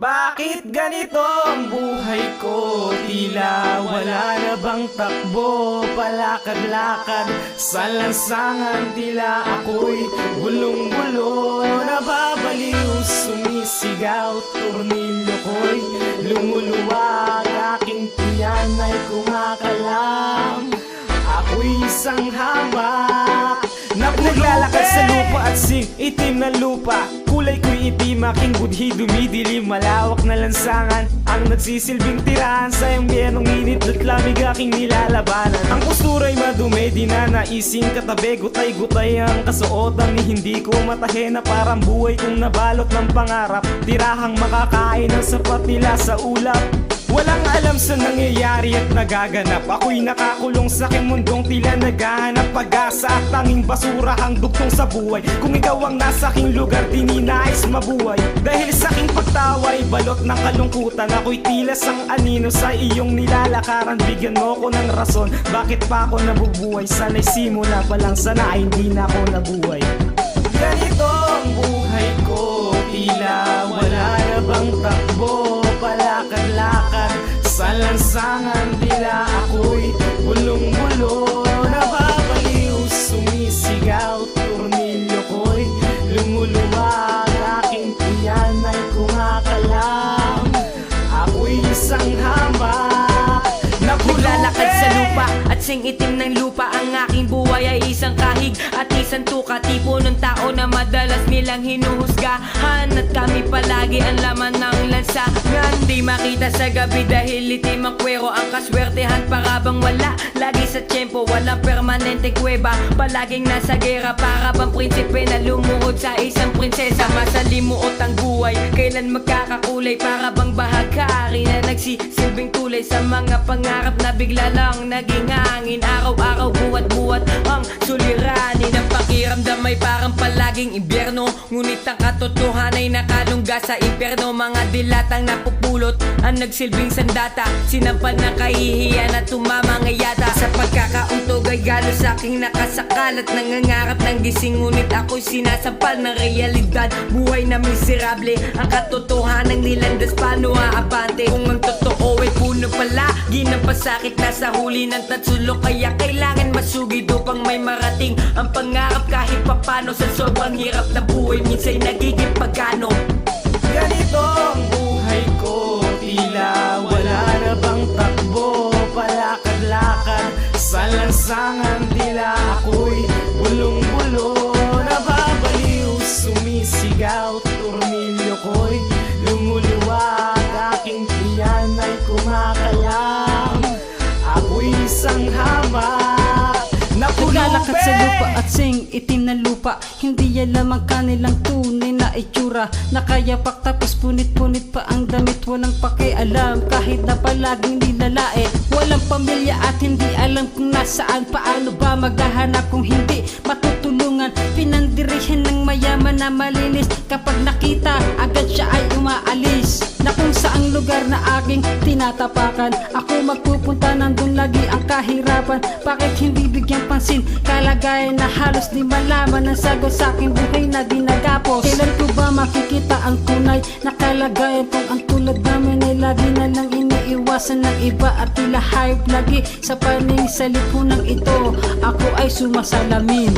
Bakit ganito ang buhay ko? Tila wala na bang takbo? Palakad-lakad sa lansangan Tila ako'y gulong-gulo. Nababaliw, sumisigaw Turnilyo ko'y lumuluwag. Aking tiyan ay kumakalam. Ako'y isang hamak Naglalakad sa lupa at sing itim na lupa Kulay ko'y itim, aking budhi dumidilim Malawak na lansangan. Ang nagsisilbing tirahan Sa iyong biyerong init at lamig aking nilalabanan. Ang postura'y madumi, di na naising katabi. Gutay-gutay ang kasuotan ni hindi ko matahe Na parang buhay kong nabalot ng pangarap. Tirahang makakain ng sapat nila sa ulap Walang alam sa nangyayari at nagaganap. Ako'y nakakulong sa aking mundong tila naghahanap Pag-asa at tanging basura hang dugtong sa buhay. Kung ikaw ang nasa aking lugar di mabuhay. Dahil sa aking pagtaway balot ng kalungkutan Ako'y tila sang anino sa iyong nilalakaran. Bigyan mo ko ng rason bakit pa ako nabubuhay? Sana'y simula pa lang sana ay hindi na ako nabuhay. Ganito ang buhay ko Tila wala na bang takbo sa lansangan Tila ako'y bulong-bulo Nababaliw, sumisigaw Turnilyo ko'y lumuluwag Aking tiyan ay kumakalam. Ako'y isang hamak Naglalakad sa lupa at sing itim ng lupa. Ang aking buhay ay isang kahig at isang tuka Tipo ng tao na madalas nilang hinuhusgahan. At kami palagi ang laman ng lansa. Nga hindi makita sa gabi dahil itim ang kwero Ang kaswertehan. Para bang wala Lagi sa tiyempo walang permanente kuweba. Palaging nasa gera para bang prinsipe na lumuhod sa isang prinsesa. Masalimuot ang buhay Kailan magkakakulay? Para bang bahagkari na nagsisilbing tulay Sa mga pangarap na bigla lang naging hangin. Araw-araw buwat-buwat ang suliranin. Ang pakiramdam ay parang palaging ibyerno Ngunit ang katotohanan ay nakalungga sa imperno Mga dilatang napupulot ang nagsilbing sandata. Sinampal na kahihiyan at tumama nga yata. Sa pagkakauntog ay galo sa aking nakasakal nangangarap ng gising. Ngunit ako'y sinasampal ng realidad. Buhay na miserable Ang katotohanan nilandas. Paano aabante? Kung ang totoo ay puno pala Ginang pasakit nasa huli ng tatsulok. Kaya kailangan masugid upang may marating Ang pangarap kahit papano Sa sobrang hirap na buhay Minsan nagiging pagano? Ganito ang buhay ko Tila wala na bang takbo? Palakad-lakad sa lansangan Tila ako'y bulong-bulo. Nababaliw, sumisigaw Turnilyo ko'y lumuluwag Aking tiyan ay kumakalam Ako'y isang hamak Naglalakad sa lupa at sing itim na lupa. Hindi alam ang kanilang tunay na itsura. Nakayapak tapos punit-punit pa ang damit. Walang pakialam kahit na palaging nilalae. Walang pamilya at hindi alam kung nasaan. Paano ba maghahanap kung hindi matutulungan? Pinandirihan ng mayaman na malinis. Kapag nakita agad siya ay umaalis. Na kung saang lugar na aking tinatapakan. Ako magpupunta kahirapan? Bakit hindi bigyan pansin? Kalagayan na halos di malaman Ang sagot sa aking buhay na di nagapos Kailan ko ba makikita ang tunay na kalagayan Kung ang tulad namin ay lagi na lang iniiwasan ng iba At tila hype lagi sa paning sa lipunan ito Ako ay sumasalamin